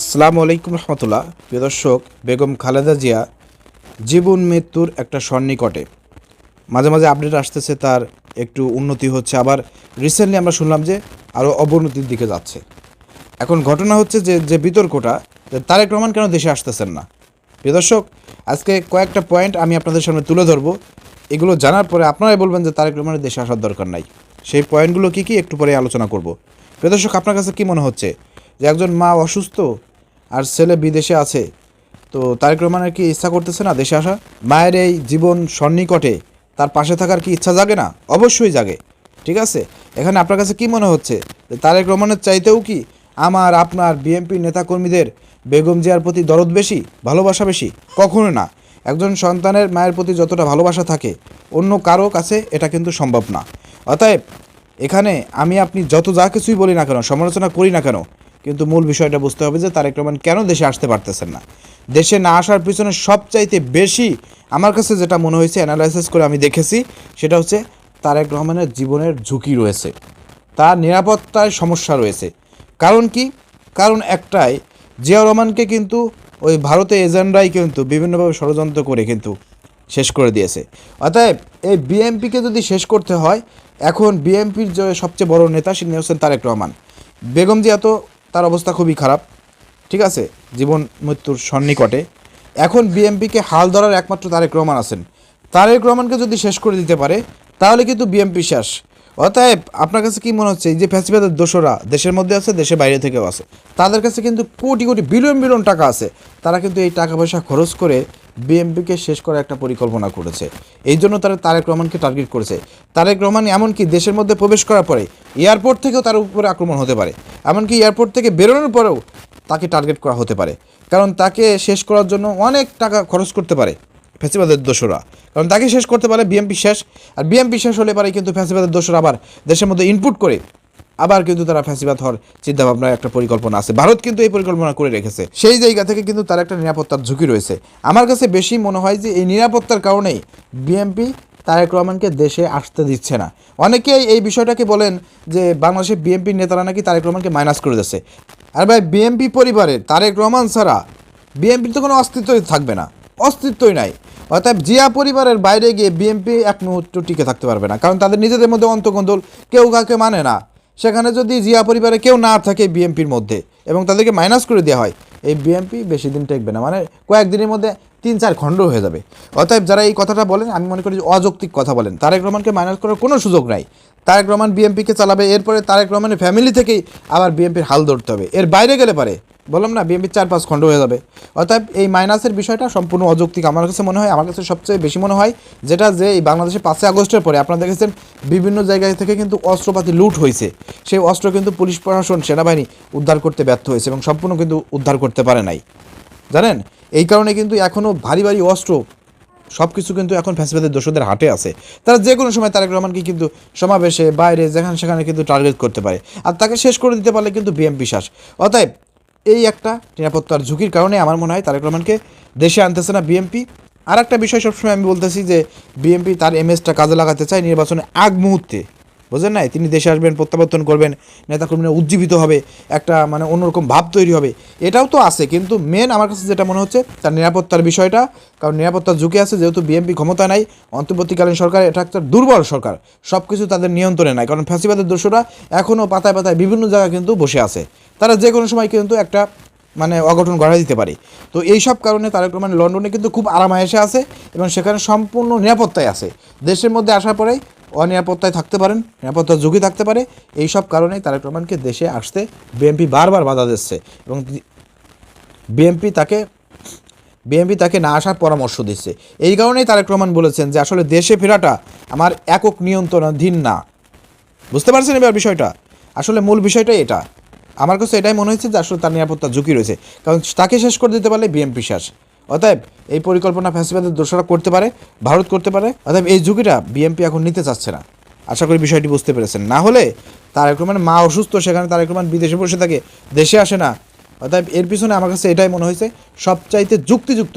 আসসালামু আলাইকুম রহমতুল্লাহ। প্রিয় দর্শক, বেগম খালেদা জিয়া জীবন মৃত্যুর একটা সন্নিকটে। মাঝে মাঝে আপডেট আসতেছে, তার একটু উন্নতি হচ্ছে। আবার রিসেন্টলি আমরা শুনলাম যে আরও অবনতির দিকে যাচ্ছে। এখন ঘটনা হচ্ছে যে যে বিতর্কটা তারেক রহমান কেন দেশে আসতেছেন না? প্রিয় দর্শক, আজকে কয়েকটা পয়েন্ট আমি আপনাদের সামনে তুলে ধরবো। এগুলো জানার পরে আপনারাই বলবেন যে তারেক রহমানের দেশে আসার দরকার নাই। সেই পয়েন্টগুলো কী কী, একটু পরে আলোচনা করব। প্রিয় দর্শক, আপনার কাছে কী মনে হচ্ছে? যে একজন মা অসুস্থ আর ছেলে বিদেশে আছে, তো তারেক রহমানের কি ইচ্ছা করতেছে না দেশে আসা? মায়ের এই জীবন সন্নিকটে তার পাশে থাকার কি ইচ্ছা জাগে না? অবশ্যই জাগে। ঠিক আছে? এখানে আপনার কাছে কি মনে হচ্ছে? তারেক রহমানের চাইতেও কি আমার, আপনার বিএনপি নেতাকর্মীদের বেগম জিয়ার প্রতি দরদ বেশি, ভালোবাসা বেশি? কখনো না। একজন সন্তানের মায়ের প্রতি যতটা ভালোবাসা থাকে, অন্য কারও কাছে এটা কিন্তু সম্ভব না। অতএব এখানে আমি আপনি যত যা কিছুই বলি না কেন, সমালোচনা করি না কেন কিন্তু মূল বিষয়টা বুঝতে হবে যে তারেক রহমান কেন দেশে আসতে পারতেছেন না? দেশে না আসার পিছনে সবচাইতে বেশি আমার কাছে যেটা মনে হয়েছে অ্যানালাইসিস করে আমি দেখেছি, সেটা হচ্ছে তারেক রহমানের জীবনের ঝুঁকি রয়েছে। তার নিরাপত্তায় সমস্যা রয়েছে। কারণ কি? কারণ একটাই, জিয়াউর রহমানকে কিন্তু ওই ভারতের এজেন্ডাই কিন্তু বিভিন্নভাবে ষড়যন্ত্র করে কিন্তু শেষ করে দিয়েছে। অতএব এই বিএমপিকে যদি শেষ করতে হয়, এখন বিএমপির যে সবচেয়ে বড় নেতা তিনি হচ্ছেন তারেক রহমান। বেগম জিয়া তো তার অবস্থা খুবই খারাপ। ঠিক আছে? জীবন, মৃত্যুর সন্নিকটে। এখন বিএমপিকে হাল ধরার একমাত্র তারেক রহমান আছেন। তারেক রহমানকে যদি শেষ করে দিতে পারে, তাহলে কিন্তু বিএমপি শেষ। অতএব আপনার কাছে কি মনে হচ্ছে, এই যে ফ্যাসিবাদের দোষরা দেশের মধ্যে আছে, দেশের বাইরে থেকেও আছে, তাদের কাছে কিন্তু কোটি কোটি বিলিয়ন বিলিয়ন টাকা আছে। তারা কিন্তু এই টাকা পয়সা খরচ করে বিএমপিকে শেষ করার একটা পরিকল্পনা করেছে। এই জন্য তারা তারেক রহমানকে টার্গেট করেছে। তারেক রহমান এমনকি দেশের মধ্যে প্রবেশ করার পরে এয়ারপোর্ট থেকেও তার উপরে আক্রমণ হতে পারে। এমনকি এয়ারপোর্ট থেকে বেরোনোর পরেও তাকে টার্গেট করা হতে পারে। কারণ তাকে শেষ করার জন্য অনেক টাকা খরচ করতে পারে ফ্যাসিবাদের দোষরা। কারণ তাকে শেষ করতে পারে বিএমপি শেষ। আর বিএমপি শেষ হলে পারে কিন্তু ফ্যাসিবাদের দোষরা আবার দেশের মধ্যে ইনপুট করে আবার কিন্তু তারা ফ্যাসিবাদ হওয়ার চিন্তাভাবনার একটা পরিকল্পনা আছে। ভারত কিন্তু এই পরিকল্পনা করে রেখেছে। সেই জায়গা থেকে কিন্তু তার একটা নিরাপত্তার ঝুঁকি রয়েছে। আমার কাছে বেশি মনে হয় যে এই নিরাপত্তার কারণেই বিএমপি তারেক রহমানকে দেশে আসতে দিচ্ছে না। অনেকেই এই বিষয়টাকে বলেন যে বাংলাদেশের বিএনপির নেতারা নাকি তারেক রহমানকে মাইনাস করে দিচ্ছে। আর ভাই, বিএনপি পরিবারের তারেক রহমান ছাড়া বিএনপির তো কোনো অস্তিত্বই থাকবে না। অস্তিত্বই নাই। অর্থাৎ জিয়া পরিবারের বাইরে গিয়ে বিএনপি এক মুহূর্ত টিকে থাকতে পারবে না। কারণ তাদের নিজেদের মধ্যে অন্তকন্দল কেউ কাউকে মানে না। সেখানে যদি জিয়া পরিবারে কেউ না থাকে বিএমপির মধ্যে এবং তাদেরকে মাইনাস করে দেওয়া হয়, এই বিএমপি বেশি দিন টেকবে না। মানে কয়েকদিনের মধ্যে তিন চার খণ্ড হয়ে যাবে। অতএব যারা এই কথাটা বলেন, আমি মনে করি অযৌক্তিক কথা বলেন। তারেক রহমানকে মাইনাস করার কোনো সুযোগ নাই। তারেক রহমান বিএমপিকে চালাবে, এরপরে তারেক রহমানের ফ্যামিলি থেকেই আবার বিএমপির হাল ধরতে হবে। এর বাইরে গেলে পারে বললাম না, বিএনপির চার পাঁচ খণ্ড হয়ে যাবে। অর্থাৎ এই মাইনাসের বিষয়টা সম্পূর্ণ অযৌক্তিক। আমার কাছে মনে হয়, আমার কাছে সবচেয়ে বেশি মনে হয়, যেটা যে এই বাংলাদেশে পাঁচই আগস্টের পরে আপনারা দেখেছেন, বিভিন্ন জায়গায় থেকে কিন্তু অস্ত্রপাতি লুট হয়েছে। সেই অস্ত্র কিন্তু পুলিশ প্রশাসন, সেনাবাহিনী উদ্ধার করতে ব্যর্থ হয়েছে এবং সম্পূর্ণ কিন্তু উদ্ধার করতে পারে নাই। জানেন? এই কারণে কিন্তু এখনও ভারী ভারী অস্ত্র সব কিছু কিন্তু এখন ফ্যাসিবাদের দোষদের হাটে আছে। তারা যে কোনো সময় তারেক রহমানকে কিন্তু সমাবেশে, বাইরে, যেখানে সেখানে কিন্তু টার্গেট করতে পারে। আর তাকে শেষ করে দিতে পারলে কিন্তু বিএমপি শ্বাস। অতএব এই একটা নিরাপত্তার ঝুঁকির কারণে আমার মনে হয় তারেক রহমানকে দেশে আনতেছে না বিএমপি আর একটা বিষয় সবসময় আমি বলতেছি যে বিএমপি তার এমএসটা কাজে লাগাতে চায় নির্বাচনে আগ মুহূর্তে। বুঝলেন নাই? তিনি দেশে আসবেন, প্রত্যাবর্তন করবেন, নেতাকর্মীরা উজ্জীবিত হবে, একটা মানে অন্যরকম ভাব তৈরি হবে। এটাও তো আছে, কিন্তু মেন আমার কাছে যেটা মনে হচ্ছে, তার নিরাপত্তার বিষয়টা। কারণ নিরাপত্তার ঝুঁকি আছে, যেহেতু বিএনপি ক্ষমতা নাই, অন্তর্বর্তীকালীন সরকার এটা একটা দুর্বল সরকার। সব কিছু তাদের নিয়ন্ত্রণে নাই, কারণ ফ্যাসিবাদের দোষরা এখনও পাতায় পাতায় বিভিন্ন জায়গায় কিন্তু বসে আছে। তারা যে কোনো সময় কিন্তু একটা মানে অঘটন ঘটা দিতে পারে। তো এই সব কারণে তারেক রহমান লন্ডনে কিন্তু খুব আরামায়েশে আছে এবং সেখানে সম্পূর্ণ নিরাপত্তায় আছে। দেশের মধ্যে আসার পরেই অনিরাপত্তায় থাকতে পারেন, নিরাপত্তার ঝুঁকি থাকতে পারে। এই সব কারণেই তারেক রহমানকে দেশে আসতে বিএনপি বারবার বাধা দিচ্ছে এবং বিএনপি তাকে বিএনপি তাকে না আসার পরামর্শ দিচ্ছে। এই কারণেই তারেক রহমান বলেছেন যে, আসলে দেশে ফেরাটা আমার একক নিয়ন্ত্রণাধীন না। বুঝতে পারছেন এবার বিষয়টা? আসলে মূল বিষয়টাই এটা। আমার কাছে এটাই মনে হচ্ছে যে, আসলে তার নিরাপত্তা ঝুঁকি রয়েছে। কারণ তাকে শেষ করে দিতে পারলে বিএনপি শেষ। অতএব এই পরিকল্পনা ফ্যাসিবাদের দোষরা করতে পারে, ভারত করতে পারে, অতএব এই ঝুঁকিটা বিএনপি এখন নিতে চাচ্ছে না। আশা করি বিষয়টি বুঝতে পেরেছেন। না হলে তারেক মানে মা অসুস্থ, সেখানে তারেক রহমান বিদেশে বসে থাকে, দেশে আসে না। অতএব এর পিছনে আমার কাছে এটাই মনে হয়েছে, সবচাইতে যুক্তিযুক্ত